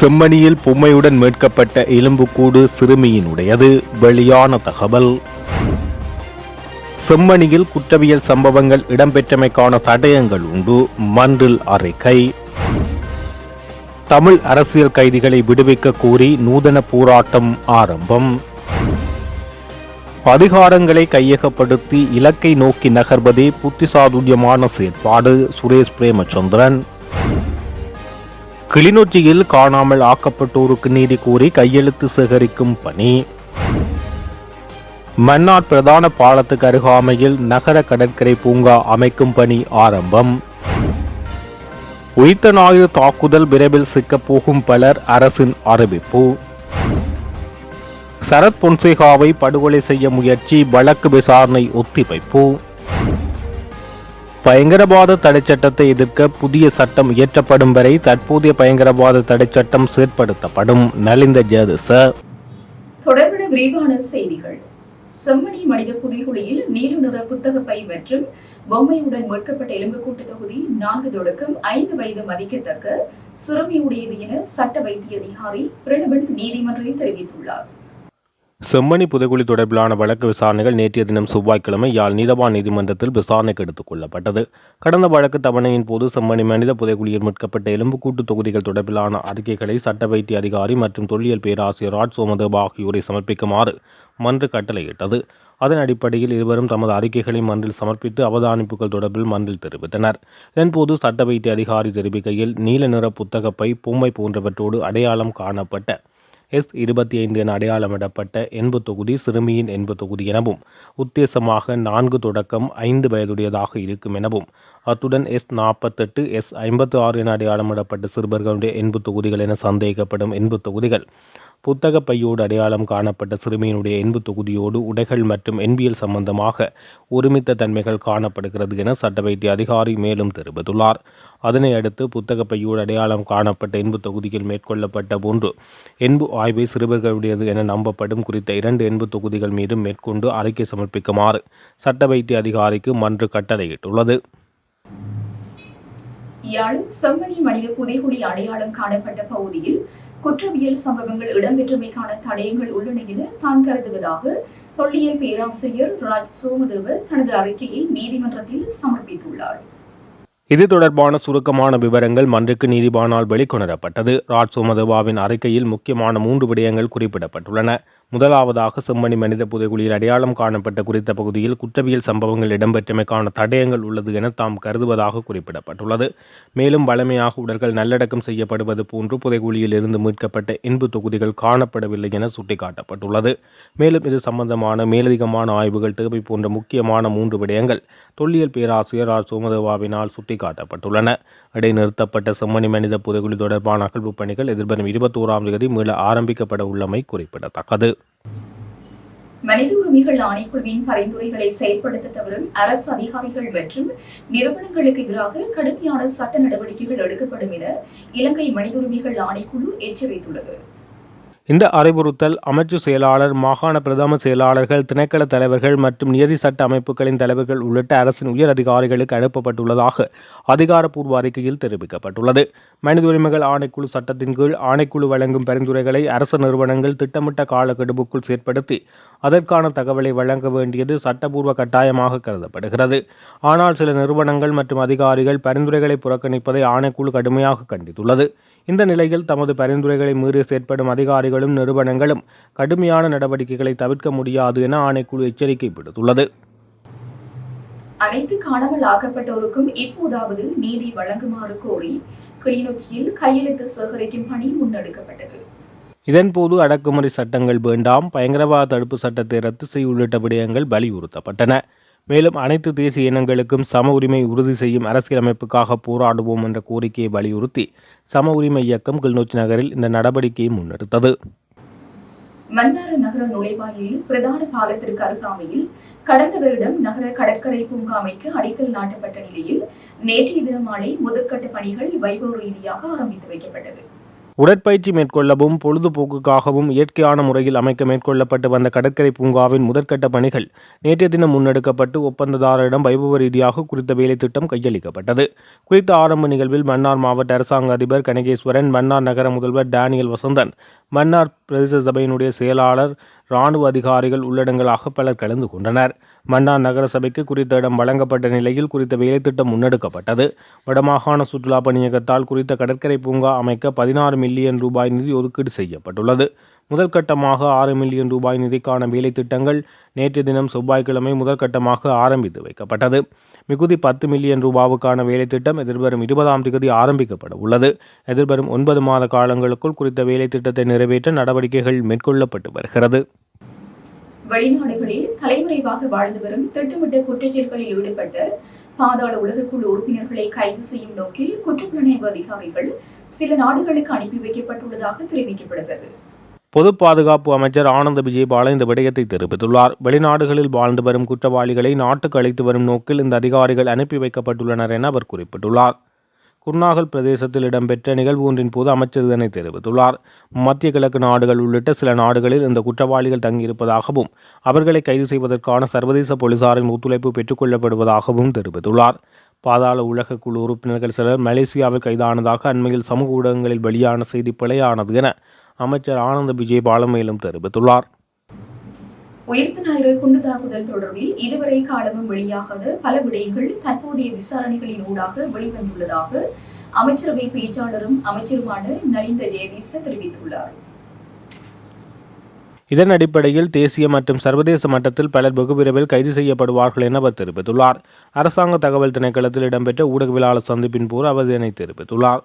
செம்மணியில் பொம்மையுடன் மீட்கப்பட்ட எலும்புக்கூடு சிறுமியினுடையது. வெளியான தகவல். செம்மணியில் குற்றவியல் சம்பவங்கள் இடம்பெற்றமைக்கான தடயங்கள் உண்டு. மன்றில் அறிக்கை தமிழ் அரசியல் கைதிகளை விடுவிக்க கோரி நூதன போராட்டம் ஆரம்பம். அதிகாரங்களை கையகப்படுத்தி இலக்கை நோக்கி நகர்வதே புத்திசாதுரியமான செயற்பாடு. சுரேஷ் பிரேமச்சந்திரன். கிளிநொச்சியில் காணாமல் ஆக்கப்பட்டோருக்கு நீதி கோரி கையெழுத்து சேகரிக்கும் பணி. மன்னார் பிரதான பாலத்துக்கு அருகாமையில் நகர கடற்கரை பூங்கா அமைக்கும் பணி ஆரம்பம். உயிர்த்த ஞாயிறு தாக்குதல் விரைவில் சிக்கப் போகும் பலர் அரசின் அறிவிப்பு. சரத் பொன்சேகாவை படுகொலை செய்ய முயற்சி வழக்கு விசாரணை ஒத்திவைப்பு. பயங்கரவாத தடைச்சட்டத்தை எதிர்க்க புதிய சட்டம் இயற்றப்படும் வரை தற்போதைய பயங்கரவாத தடைச்சட்டம் செயற்படுத்தப்படும் நலிந்த ஜேதிச தொடர்பட விரிவான செய்திகள். செம்மணி மனித புதிகுழியில் நீல நிற புத்தக பை மற்றும் பொம்மையுடன் மீட்கப்பட்ட எலும்புக்கூட்டு தொகுதி நான்கு தொடக்கம் ஐந்து வயது மதிக்கத்தக்க சிறுமியுடையது என சட்ட வைத்திய அதிகாரி பிரணவன் நீதிமன்றில் தெரிவித்துள்ளார். செம்மணி புதைக்குழி தொடர்பிலான வழக்கு விசாரணைகள் நேற்றைய தினம் செவ்வாய்க்கிழமை யாழ் நீதவான் நீதிமன்றத்தில் விசாரணைக்கு எடுத்துக் கொள்ளப்பட்டது. கடந்த வழக்கு தவணையின் போது செம்மணி மனித புதைக்குழியில் மீட்கப்பட்ட எலும்புக்கூட்டு தொகுதிகள் தொடர்பிலான அறிக்கைகளை சட்ட வைத்திய அதிகாரி மற்றும் தொல்லியல் பேராசிரியர் ராஜ் சோமதேவ் ஆகியோரை சமர்ப்பிக்குமாறு மன்று கட்டளையிட்டது. அதன் அடிப்படையில் இருவரும் தமது அறிக்கைகளை மன்றில் சமர்ப்பித்து அவதானிப்புகள் தொடர்பில் மன்றில் தெரிவித்தனர். இதன்போது சட்ட வைத்திய அதிகாரி தெரிவிக்கையில் நீல நிற புத்தகப்பை பொம்மை போன்றவற்றோடு அடையாளம் காணப்பட்ட எஸ் இருபத்தி ஐந்து என அடையாளமிடப்பட்ட என்பு தொகுதி சிறுமியின் என்பு தொகுதி எனவும் உத்தேசமாக நான்கு தொடக்கம் ஐந்து வயதுடையதாக இருக்கும் எனவும் அத்துடன் எஸ் நாற்பத்தெட்டு எஸ் ஐம்பத்து ஆறு என அடையாளமிடப்பட்ட சிறுவர்களுடைய என்பு தொகுதிகள் என சந்தேகிக்கப்படும் என்பு தொகுதிகள். புத்தக பையோடு அடையாளம் காணப்பட்ட சிறுமியினுடைய என்பு தொகுதியோடு உடைகள் மற்றும் என்பியல் சம்பந்தமாக ஒருமித்த தன்மைகள் காணப்படுகிறது என சட்ட வைத்திய அதிகாரி மேலும் தெரிவித்துள்ளார். அதனை அடுத்து புத்தக பையோடு அடையாளம் காணப்பட்ட என்பு தொகுதிகள் மேற்கொள்ளப்பட்ட போன்று என்பு ஆய்வை சிறுவர்களுடையது என நம்பப்படும் குறித்த இரண்டு என்பு தொகுதிகள் மீது மேற்கொண்டு அறிக்கை சமர்ப்பிக்குமாறு சட்ட வைத்திய அதிகாரிக்கு மன்று கட்டளையிட்டுள்ளது. யாழ் செம்மணி மனித புதைகுழி அடையாளம் காணப்பட்ட பகுதியில் குற்றவியல் சம்பவங்கள் இடம்பெற்றமைக்கான தடயங்கள் உள்ளன என தான் கருதுவதாக தொல்லியல் பேராசிரியர் ராஜ் சோமதேவர் தனது அறிக்கையை நீதிமன்றத்தில் சமர்ப்பித்துள்ளார். இது தொடர்பான சுருக்கமான விவரங்கள் மன்றுக்கு நீதிபானால் வெளிக்கொணரப்பட்டது. ராஜ் சோமதேவாவின் அறிக்கையில் முக்கியமான மூன்று விடயங்கள் குறிப்பிடப்பட்டுள்ளன. முதலாவதாக செம்மணி மனித புதைகுழியில் அடையாளம் காணப்பட்ட குறித்த பகுதியில் குற்றவியல் சம்பவங்கள் இடம்பெற்றமைக்கான தடயங்கள் உள்ளது என தாம் கருதுவதாக குறிப்பிடப்பட்டுள்ளது. மேலும் வழமையாக உடல்கள் நல்லடக்கம் செய்யப்படுவது போன்று புதைகுழியில் இருந்து மீட்கப்பட்ட இன்பு தொகுதிகள் காணப்படவில்லை என சுட்டிக்காட்டப்பட்டுள்ளது. மேலும் இது சம்பந்தமான மேலதிகமான ஆய்வுகள் தேவை போன்ற முக்கியமான மூன்று விடயங்கள் தொல்லியல் பேராசிரியர் ஆர். சோமதேவாவினால் சுட்டிக்காட்டப்பட்டுள்ளன. இடைநிறுத்தப்பட்ட செம்மணி மனித புதைகுழி தொடர்பான அகழ்வு பணிகள் எதிர்வரும் இருபத்தோராம் தேதி மீள ஆரம்பிக்கப்பட உள்ளமை குறிப்பிடத்தக்கது. மனித உரிமைகள் ஆணைக்குழுவின் பரிந்துரைகளை செயல்படுத்த தவறும் அரசு அதிகாரிகள் மற்றும் நிறுவனங்களுக்கு எதிராக கடுமையான சட்ட நடவடிக்கைகள் எடுக்கப்படும் என இலங்கை மனித உரிமைகள் ஆணைக்குழு எச்சரித்துள்ளது. இந்த அறிவுறுத்தல் அமைச்சு செயலாளர் மாகாண பிரதம செயலாளர்கள் திணைக்கள தலைவர்கள் மற்றும் நியதி சட்ட அமைப்புகளின் தலைவர்கள் உள்ளிட்ட அரசின் உயர் அதிகாரிகளுக்கு அனுப்பப்பட்டுள்ளதாக அதிகாரப்பூர்வ அறிக்கையில் தெரிவிக்கப்பட்டுள்ளது. மனித உரிமைகள் ஆணைக்குழு சட்டத்தின் கீழ் ஆணைக்குழு வழங்கும் பரிந்துரைகளை அரசு நிறுவனங்கள் திட்டமிட்ட காலக்கெடுவுக்குள் செயற்படுத்தி அதற்கான தகவலை வழங்க வேண்டியது சட்டபூர்வ கட்டாயமாக கருதப்படுகிறது. ஆனால் சில நிறுவனங்கள் மற்றும் அதிகாரிகள் பரிந்துரைகளை புறக்கணிப்பதை ஆணைக்குழு கடுமையாக கண்டித்துள்ளது. இந்த நிலையில் தமது பரிந்துரைகளை மீறி செயற்படும் அதிகாரிகளும் நிறுவனங்களும் கடுமையான நடவடிக்கைகளை தவிர்க்க முடியாது என ஆணைக்குழு எச்சரிக்கை விடுத்துள்ளது. அனைத்து காணாமல் ஆக்கப்பட்டோருக்கும் இப்போதாவது நீதி வழங்குமாறு கோரி கிளிநொச்சியில் கையெழுத்து சேகரிக்கும் பணி முன்னெடுக்கப்பட்டது. இதன்போது அடக்குமுறை சட்டங்கள் வேண்டாம் பயங்கரவாத தடுப்பு சட்டத்தை ரத்து செய்ய உள்ளிட்ட விடயங்கள் வலியுறுத்தப்பட்டன. மேலும் அனைத்து தேசிய இனங்களுக்கும் சம உரிமை உறுதி செய்யும் அரசியலமைப்புக்காக போராடுவோம் என்ற கோரிக்கையை வலியுறுத்தி சம உரிமை இயக்கம் கிளிநொச்சி நகரில் இந்த நடவடிக்கையை முன்னெடுத்தது. மன்னார் நகர நுழைவாயிலில் பிரதான பாலத்திற்கு அருகாமையில் கடந்த வருடம் நகர கடற்கரை பூங்கா அமைக்க அடிக்கல் நாட்டப்பட்ட நிலையில் நேற்றைய தினம் மாலை முதற்கட்ட பணிகள் வைபவ ரீதியாக ஆரம்பித்து வைக்கப்பட்டது. உடற்பயிற்சி மேற்கொள்ளவும் பொழுதுபோக்குக்காகவும் இயற்கையான முறையில் அமைக்க மேற்கொள்ளப்பட்டு வந்த கடற்கரை பூங்காவின் முதற்கட்ட பணிகள் நேற்றைய தினம் முன்னெடுக்கப்பட்டு ஒப்பந்ததாரரிடம் வைபவ ரீதியாக குறித்த வேலை திட்டம் கையளிக்கப்பட்டது. குறித்த ஆரம்ப நிகழ்வில் மன்னார் மாவட்ட அரசாங்க அதிபர் கனகேஸ்வரன் மன்னார் நகர முதல்வர் டேனியல் வசந்தன் மன்னார் பிரதேச சபையினுடைய செயலாளர் இராணுவ அதிகாரிகள் உள்ளடங்கலாக பலர் கலந்து கொண்டனர். மன்னார் நகர சபைக்கு குறித்த இடம் வழங்கப்பட்ட நிலையில் குறித்த வேலைத்திட்டம் முன்னெடுக்கப்பட்டது. வடமாகாண சுற்றுலா பணியகத்தால் குறித்த கடற்கரை பூங்கா அமைக்க பதினாறு மில்லியன் ரூபாய் நிதி ஒதுக்கீடு செய்யப்பட்டுள்ளது. முதல் கட்டமாக ஆறு மில்லியன் ரூபாய் நிதிக்கான வேலை திட்டங்கள் நேற்று தினம் செவ்வாய்க்கிழமை முதற்கட்டமாக ஆரம்பித்து வைக்கப்பட்டது. மிகுதி பத்து மில்லியன் ரூபாவுக்கான வேலை திட்டம் எதிர்வரும் இருபதாம் தேதி ஆரம்பிக்கப்பட உள்ளது. எதிர்வரும் ஒன்பது மாத காலங்களுக்குள் குறித்த வேலை திட்டத்தை நிறைவேற்ற நடவடிக்கைகள் மேற்கொள்ளப்பட்டு வருகிறது. வெளிநாடுகளில் தலைமறைவாக வாழ்ந்து வரும் திட்டமிட்ட குற்றச்செயல்களில் ஈடுபட்ட பாதாள உலகக்குழு உறுப்பினர்களை கைது செய்யும் நோக்கில் குற்றப்புலனாய்வு அதிகாரிகள் சில நாடுகளுக்கு அனுப்பி வைக்கப்பட்டுள்ளதாக தெரிவிக்கப்படுகிறது. பொது பாதுகாப்பு அமைச்சர் ஆனந்த விஜயபால இந்த விடயத்தை தெரிவித்துள்ளார். வெளிநாடுகளில் வாழ்ந்து வரும் குற்றவாளிகளை நாட்டுக்கு அழைத்து வரும் நோக்கில் இந்த அதிகாரிகள் அனுப்பி வைக்கப்பட்டுள்ளனர் என அவர் குறிப்பிட்டுள்ளார். குர்நாகல் பிரதேசத்தில் இடம்பெற்ற நிகழ்வு ஒன்றின் போது அமைச்சர் இதனை தெரிவித்துள்ளார். மத்திய கிழக்கு நாடுகள் உள்ளிட்ட சில நாடுகளில் இந்த குற்றவாளிகள் தங்கியிருப்பதாகவும் அவர்களை கைது செய்வதற்கான சர்வதேச போலீசாரின் ஒத்துழைப்பு பெற்றுக்கொள்ளப்படுவதாகவும் தெரிவித்துள்ளார். பாதாள உலக குழு உறுப்பினர்கள் சிலர் மலேசியாவில் கைதானதாக அண்மையில் சமூக ஊடகங்களில் வெளியான செய்தி பிழையானது என அமைச்சர் ஆனந்த விஜயபால மேலும் தெரிவித்துள்ளார். உயிர்த்த ஞாயிறு குண்டு தாக்குதல் தொடர்பில் இதுவரை காலமும் வெளியாகாத பல விடயங்கள் தற்போதைய விசாரணைகளின் ஊடாக வெளிவந்துள்ளதாக அமைச்சரவை பேச்சாளரும் அமைச்சருமான நலிந்த ஜெயதீச தெரிவித்துள்ளார். இதன் அடிப்படையில் தேசிய மற்றும் சர்வதேச மட்டத்தில் பலர் வெகுவிரைவில் கைது செய்யப்படுவார்கள் என அவர் தெரிவித்துள்ளார். அரசாங்க தகவல் திணைக்களத்தில் இடம்பெற்ற ஊடகவியலாளர் சந்திப்பின் போது அவர் இதனை தெரிவித்துள்ளார்.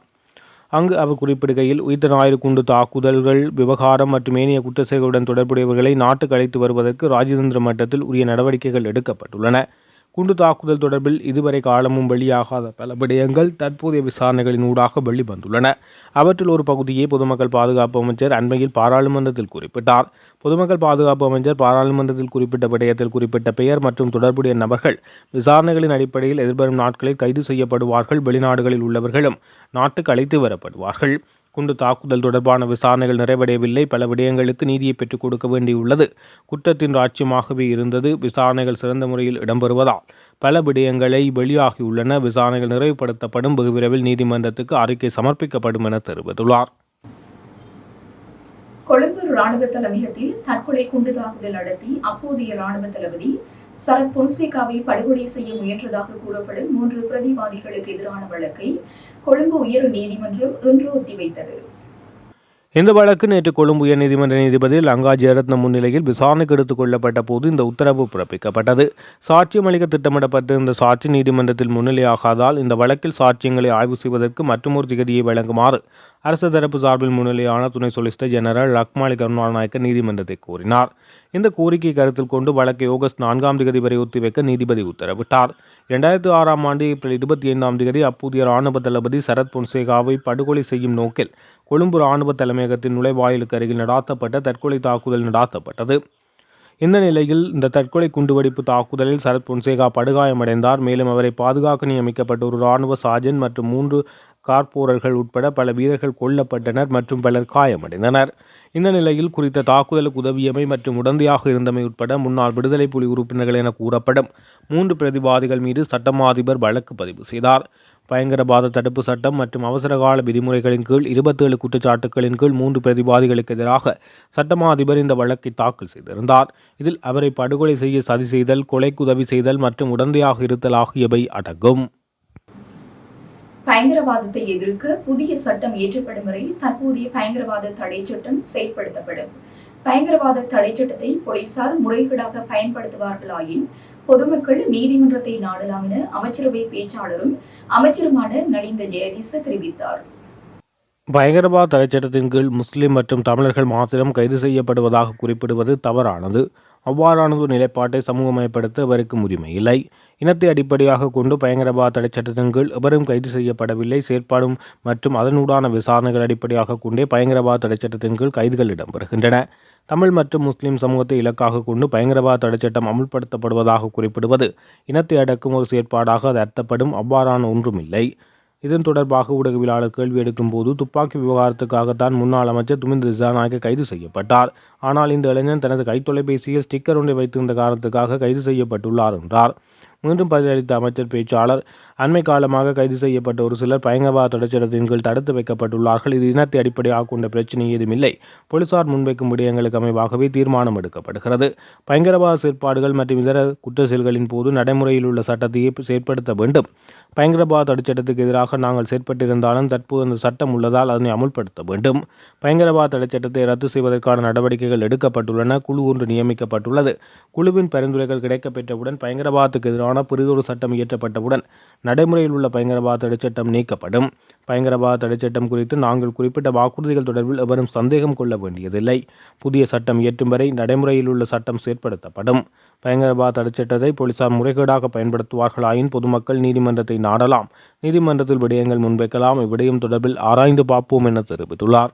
அங்கு அவர் குறிப்பிடுகையில் உயிர்த்த ஞாயிறு குண்டு தாக்குதல்கள் விவகாரம் மற்றும் ஏனைய குற்றச்செயல்களுடன் தொடர்புடையவர்களை நாட்டுக்கு அழைத்து வருவதற்கு ராஜதந்திர மட்டத்தில் உரிய நடவடிக்கைகள் எடுக்கப்பட்டுள்ளன. குண்டு தாக்குதல் தொடர்பில் இதுவரை காலமும் வெளியாகாத பல விடயங்கள் தற்போதைய விசாரணைகளின் ஊடாக வெளிவந்துள்ளன அவற்றில் ஒரு பகுதியை பொதுமக்கள் பாதுகாப்பு அமைச்சர் அண்மையில் பாராளுமன்றத்தில் குறிப்பிட்டார். பொதுமக்கள் பாதுகாப்பு அமைச்சர் பாராளுமன்றத்தில் குறிப்பிட்ட விடயத்தில் குறிப்பிட்ட பெயர் மற்றும் தொடர்புடைய நபர்கள் விசாரணைகளின் அடிப்படையில் எதிர்வரும் நாட்களில் கைது செய்யப்படுவார்கள். வெளிநாடுகளில் உள்ளவர்களும் நாட்டுக்கு அழைத்து வரப்படுவார்கள். குண்டு தாக்குதல் தொடர்பான விசாரணைகள் நிறைவடையவில்லை. பல விடயங்களுக்கு நீதியை பெற்றுக் கொடுக்க வேண்டியுள்ளது. குற்றத்தின் ராஜ்யமாகவே இருந்தது. விசாரணைகள் சிறந்த முறையில் இடம்பெறுவதால் பல விடயங்களை வெளியாகியுள்ளன. விசாரணைகள் நிறைவுபடுத்தப்படும். வெகு விரைவில் நீதிமன்றத்துக்கு அறிக்கை சமர்ப்பிக்கப்படும் என தெரிவித்துள்ளார். கொழும்பு ராணுவ தலைமையகத்தில் தற்கொலை குண்டு தாக்குதல் நடத்தி அப்போதைய ராணுவ தளபதி சரத் பொன்சேகாவை படுகொலை செய்ய முயன்றதாக கூறப்படும் மூன்று பிரதிவாதிகளுக்கு எதிரான வழக்கை கொழும்பு உயர் நீதிமன்றம் இன்று ஒத்திவைத்தது. இந்த வழக்கு நேற்று கொழும்பு உயர்நீதிமன்ற நீதிபதி லங்கா ஜெயரத்ன முன்னிலையில் விசாரணைக்கு எடுத்துக் கொள்ளப்பட்ட போது இந்த உத்தரவு பிறப்பிக்கப்பட்டது. சாட்சியம் அளிக்க திட்டமிடப்பட்டிருந்த சாட்சி நீதிமன்றத்தில் முன்னிலையாகாதால் இந்த வழக்கில் சாட்சியங்களை ஆய்வு செய்வதற்கு மற்றொரு திகதியை வழங்குமாறு அரசு தரப்பு சார்பில் முன்னிலையான துணை சொலிசிட்டர் ஜெனரல் லக்மாலி கருணாநாயக்க நீதிமன்றத்தை கோரினார். இந்த கோரிக்கை கருத்தில் கொண்டு வழக்கை ஆகஸ்ட் நான்காம் தேதி வரை ஒத்திவைக்க நீதிபதி உத்தரவிட்டார். இரண்டாயிரத்தி ஆறாம் ஆண்டு ஏப்ரல் இருபத்தி ஐந்தாம் தேதி அப்போதைய ராணுவ தளபதி சரத் பொன்சேகாவை படுகொலை செய்யும் நோக்கில் கொழும்பு ராணுவ தலைமையகத்தின் நுழைவாயிலுக்கு அருகில் நடாத்தப்பட்ட தற்கொலை தாக்குதல் நடாத்தப்பட்டது. இந்த நிலையில் இந்த தற்கொலை குண்டுவெடிப்பு தாக்குதலில் சரத் பொன்சேகா படுகாயமடைந்தார். மேலும் அவரை பாதுகாக்க நியமிக்கப்பட்ட ஒரு இராணுவ சார்ஜன் மற்றும் மூன்று கார்போரர்கள் உட்பட பல வீரர்கள் கொல்லப்பட்டனர் மற்றும் பலர் காயமடைந்தனர். இந்த நிலையில் குறித்த தாக்குதலுக்கு உதவியமை மற்றும் உடந்தையாக இருந்தமை உட்பட முன்னாள் விடுதலை புலி உறுப்பினர்கள் என கூறப்படும் மூன்று பிரதிவாதிகள் மீது சட்டமா அதிபர் வழக்கு பதிவு செய்தார். பயங்கரவாத தடுப்பு சட்டம் மற்றும் அவசரகால விதிமுறைகளின் கீழ் இருபத்தேழு குற்றச்சாட்டுகளின் கீழ் மூன்று பிரதிவாதிகளுக்கு எதிராக சட்டமா அதிபர் இந்த வழக்கை தாக்கல் செய்திருந்தார். இதில் அவரை படுகொலை செய்ய சதி செய்தல் கொலைக்கு உதவி செய்தல் மற்றும் உடந்தையாக இருத்தல் ஆகியவை அடங்கும். பயங்கரவாதத்தை எதிர்க்க புதிய சட்டம் இயற்றப்படும் வரை தற்போதைய பயங்கரவாத தடை சட்டம் செயல்படுத்தப்படும். பயங்கரவாத தடை சட்டத்தை போலீசார் முறைகேடாக பயன்படுத்துவார்களாயின் பொதுமக்கள் நீதிமன்றத்தை நாடலாம் என அமைச்சரவை பேச்சாளரும் அமைச்சருமான நலிந்த ஜெயதீச தெரிவித்தார். பயங்கரவாத தடைச்சட்டத்தின் கீழ் முஸ்லிம் மற்றும் தமிழர்கள் மாத்திரம் கைது செய்யப்படுவதாக குறிப்பிடுவது தவறானது. அவ்வாறானதொரு நிலைப்பாட்டை சமூகமயப்படுத்த அவருக்கு உரிமை இல்லை. இனத்தை அடிப்படையாக கொண்டு பயங்கரவாத தடைச்சட்டத்தின் கீழ் எவரும் கைது செய்யப்படவில்லை. செயற்பாடும் மற்றும் அதனூடான விசாரணைகள் அடிப்படையாக கொண்டே பயங்கரவாத தடைச்சட்டத்தின் கீழ் கைதுகள் இடம்பெறுகின்றன. தமிழ் மற்றும் முஸ்லிம் சமூகத்தை இலக்காக கொண்டு பயங்கரவாத தடைச்சட்டம் அமுல்படுத்தப்படுவதாக குறிப்பிடுவது இனத்தை அடக்கும் ஒரு செயற்பாடாக அது அர்த்தப்படும். அவ்வாறான ஒன்றுமில்லை. இதன் தொடர்பாக ஊடகவியலாளர் கேள்வி எடுக்கும் போது துப்பாக்கி விவகாரத்துக்காகத்தான் முன்னாள் அமைச்சர் துமிந்த திசாநாயக்க கைது செய்யப்பட்டார். ஆனால் இந்த இளைஞன் தனது கைத்தொலைபேசியில் ஸ்டிக்கர் ஒன்றை வைத்திருந்த காரணத்துக்காக கைது செய்யப்பட்டுள்ளார் என்றார். மீண்டும் பதிலளித்த அமைச்சர் பேச்சாளர் அண்மை காலமாக கைது செய்யப்பட்ட ஒரு சிலர் பயங்கரவாத தடைச்சட்டத்தின் கீழ் தடுத்து வைக்கப்பட்டுள்ளார்கள். இது இனத்தை அடிப்படையாக கொண்ட பிரச்சனை ஏதுமில்லை போலீசார் முன்வைக்கும் விடயங்களுக்கு அமைவாகவே தீர்மானம் எடுக்கப்படுகிறது. பயங்கரவாத செயற்பாடுகள் மற்றும் இதர குற்ற செயல்களின் போது நடைமுறையில் உள்ள சட்டத்தையே செயற்படுத்த வேண்டும். பயங்கரவாத தடுச்சட்டத்துக்கு எதிராக நாங்கள் செயற்பட்டிருந்தாலும் தற்போது அந்த சட்டம் உள்ளதால் அதனை அமுல்படுத்த வேண்டும். பயங்கரவாத தடைச்சட்டத்தை ரத்து செய்வதற்கான நடவடிக்கைகள் எடுக்கப்பட்டுள்ளன. குழு ஒன்று நியமிக்கப்பட்டுள்ளது. குழுவின் பரிந்துரைகள் கிடைக்கப்பெற்றவுடன் பயங்கரவாதத்துக்கு எதிரான புதிதொரு சட்டம் இயற்றப்பட்டவுடன் நடைமுறையில் உள்ள பயங்கரவாத தடைச்சட்டம் நீக்கப்படும். பயங்கரவாத தடைச்சட்டம் குறித்து நாங்கள் குறிப்பிட்ட வாக்குறுதிகள் தொடர்பில் எவரும் சந்தேகம் கொள்ள வேண்டியதில்லை. புதிய சட்டம் இயற்றும் வரை நடைமுறையில் உள்ள சட்டம் செயற்படுத்தப்படும். பயங்கரவாத தடைச்சட்டத்தை போலீசார் முறைகேடாக பயன்படுத்துவார்களாயின் பொதுமக்கள் நீதிமன்றத்தை நாடலாம். நீதிமன்றத்தில் விடயங்கள் முன்வைக்கலாம். இவ்விடயம் தொடர்பில் ஆராய்ந்து பார்ப்போம் என தெரிவித்துள்ளார்.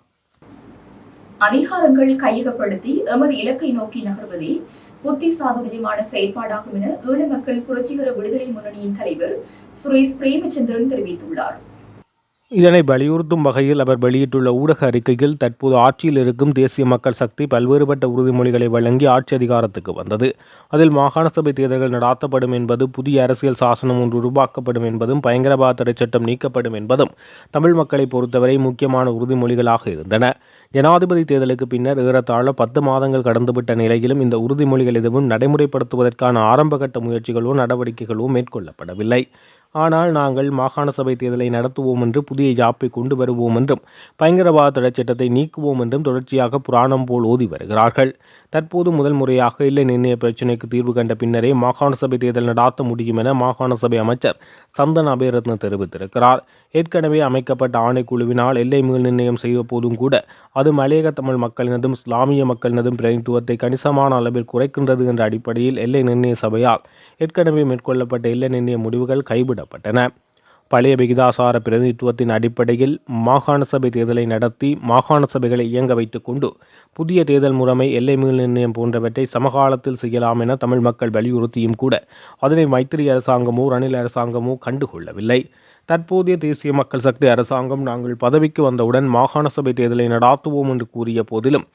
அதிகாரங்கள் கையகப்படுத்தி எமது இலக்கை நோக்கி நகர்வதே புத்தி சாதுரியமான செயல்பாடாகும் என ஈழ மக்கள் புரட்சிகர விடுதலை முன்னணியின் தலைவர் சுரேஷ் பிரேமச்சந்திரன் தெரிவித்துள்ளார். இதனை வலியுறுத்தும் வகையில் அவர் வெளியிட்டுள்ள ஊடக அறிக்கையில் தற்போது ஆட்சியில் இருக்கும் தேசிய மக்கள் சக்தி பல்வேறுபட்ட உறுதிமொழிகளை வழங்கி ஆட்சி அதிகாரத்துக்கு வந்தது. அதில் மாகாண சபை தேர்தல்கள் நடாத்தப்படும் என்பது புதிய அரசியல் சாசனம் ஒன்று உருவாக்கப்படும் என்பதும் பயங்கரவாத தடை சட்டம் நீக்கப்படும் என்பதும் தமிழ் மக்களை பொறுத்தவரை முக்கியமான உறுதிமொழிகளாக இருந்தன. ஜனாதிபதி தேர்தலுக்கு பின்னர் ஏறத்தாழ பத்து மாதங்கள் கடந்துவிட்ட நிலையிலும் இந்த உறுதிமொழிகள் எதுவும் நடைமுறைப்படுத்துவதற்கான ஆரம்பகட்ட முயற்சிகளோ நடவடிக்கைகளோ மேற்கொள்ளப்படவில்லை. ஆனால் நாங்கள் மாகாண சபை தேர்தலை நடத்துவோம் என்று புதிய யாப்பை கொண்டு வருவோம் என்றும் பயங்கரவாத தடை சட்டத்தை நீக்குவோம் என்றும் தொடர்ச்சியாக புராணம் போல் ஓதி வருகிறார்கள். தற்போது முதல் முறையாக எல்லை நிர்ணய பிரச்சினைக்கு தீர்வு கண்ட பின்னரே மாகாண சபை தேர்தல் நடாத்த முடியும் என மாகாண சபை அமைச்சர் சந்தன் அபேரத்ன தெரிவித்திருக்கிறார். ஏற்கனவே அமைக்கப்பட்ட ஆணைக்குழுவினால் எல்லை மீள் நிர்ணயம் செய்த போதும் கூட அது மலையக தமிழ் மக்களினதும் இஸ்லாமிய மக்களினதும் பிரதிநிதித்துவத்தை கணிசமான அளவில் குறைக்கின்றது என்ற அடிப்படையில் எல்லை நிர்ணய சபையால் ஏற்கனவே மேற்கொள்ளப்பட்ட எல்லை நிர்ணய முடிவுகள் கைவிடப்பட்டன. பழைய விகிதாசார பிரதிநிதித்துவத்தின் அடிப்படையில் மாகாண சபை தேர்தலை நடத்தி மாகாண சபைகளை இயங்க வைத்துக்கொண்டு புதிய தேர்தல் முறைமை எல்லை மீள் நிர்ணயம் போன்றவற்றை சமகாலத்தில் செய்யலாம் என தமிழ் மக்கள் வலியுறுத்தியும் கூட அதனை மைத்திரி அரசாங்கமோ ரணில் அரசாங்கமோ கண்டுகொள்ளவில்லை. தற்போதைய தேசிய மக்கள் சக்தி அரசாங்கம் நாங்கள் பதவிக்கு வந்தவுடன் மாகாண சபை தேர்தலை நடாத்துவோம் என்று கூறிய போதிலும்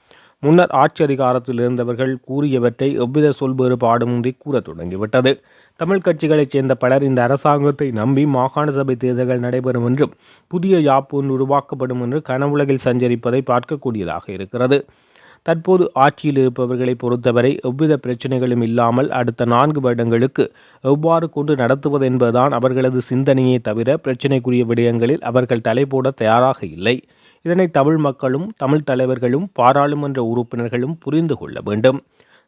முன்னர் ஆட்சி அதிகாரத்தில் இருந்தவர்கள் கூறியவற்றை எவ்வித சொல்வேறுபாடுமின்றி கூறத் தொடங்கிவிட்டது. தமிழ் கட்சிகளைச் சேர்ந்த பலர் இந்த அரசாங்கத்தை நம்பி மாகாண சபை தேர்தல்கள் நடைபெறும் என்றும் புதிய யாப்பு ஒன்று உருவாக்கப்படும் என்று கனவுலகில் சஞ்சரிப்பதை பார்க்கக்கூடியதாக இருக்கிறது. தற்போது ஆட்சியில் இருப்பவர்களை பொறுத்தவரை எவ்வித பிரச்சனைகளும் இல்லாமல் அடுத்த நான்கு வருடங்களுக்கு எவ்வாறு கொண்டு நடத்துவது என்பதுதான் அவர்களது சிந்தனையே தவிர பிரச்சினைக்குரிய விடயங்களில் அவர்கள் தலைபோட தயாராக இல்லை. இதனை தமிழ் மக்களும் தமிழ் தலைவர்களும் பாராளுமன்ற உறுப்பினர்களும் புரிந்து கொள்ள வேண்டும்.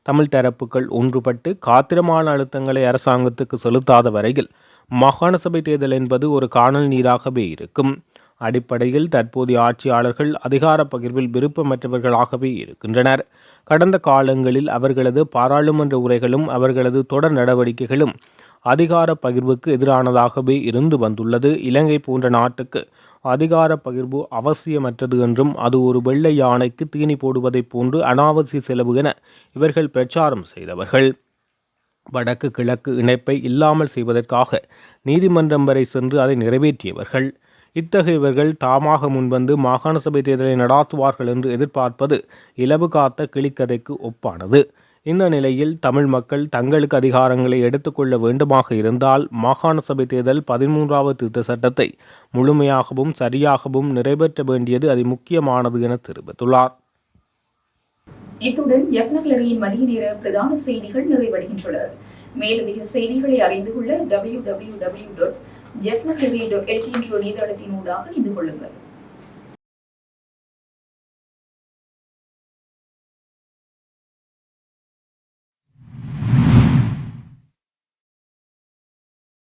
தமிழ் தரப்புகள் ஒன்றுபட்டு காத்திரமான அழுத்தங்களை அரசாங்கத்துக்கு செலுத்தாத வரையில் மாகாண சபை தேர்தல் என்பது ஒரு காணல் நீராகவே இருக்கும். அடிப்படையில் தற்போதைய ஆட்சியாளர்கள் அதிகார பகிர்வில் விருப்பமற்றவர்களாகவே இருக்கின்றனர். கடந்த காலங்களில் அவர்களது பாராளுமன்ற உரைகளும் அவர்களது தொடர் நடவடிக்கைகளும் அதிகார பகிர்வுக்கு எதிரானதாகவே இருந்து வந்துள்ளது. இலங்கை போன்ற நாட்டுக்கு அதிகார பகிர்வு அவசியமற்றது என்றும் அது ஒரு வெள்ளை யானைக்கு தீனி போடுவதைப் போன்று அனாவசிய செலவு என இவர்கள் பிரச்சாரம் செய்தவர்கள். வடக்கு கிழக்கு இணைப்பை இல்லாமல் செய்வதற்காக நீதிமன்றம் வரை சென்று அதை நிறைவேற்றியவர்கள். இத்தகையவர்கள் தாமாக முன்வந்து மாகாண சபை தேர்தலை நடாத்துவார்கள் என்று எதிர்பார்ப்பது இலவு காத்த கிளிக்கதைக்கு ஒப்பானது. இந்த நிலையில் தமிழ் மக்கள் தங்களுக்கு அதிகாரங்களை எடுத்துக்கொள்ள வேண்டுமாக இருந்தால் மாகாண சபை தேர்தல் பதிமூன்றாவது திருத்த சட்டத்தை முழுமையாகவும் சரியாகவும் நிறைவேற்ற வேண்டியது அதி முக்கியமானது என தெரிவித்துள்ளார். இத்துடன் எஃப்னக்லரியின் மதிய நேர பிரதான செய்திகள் நிறைவடைகின்றன. மேலதிக செய்திகளை அறிந்து கொள்ள டபிள்யூ டபிள்யூ டபிள்யூ டாட் ஜெஃப்னக்லரி டாட் எல்கே என்ற இணையதளத்தின் ஊடாக இணைந்து கொள்ளுங்கள்.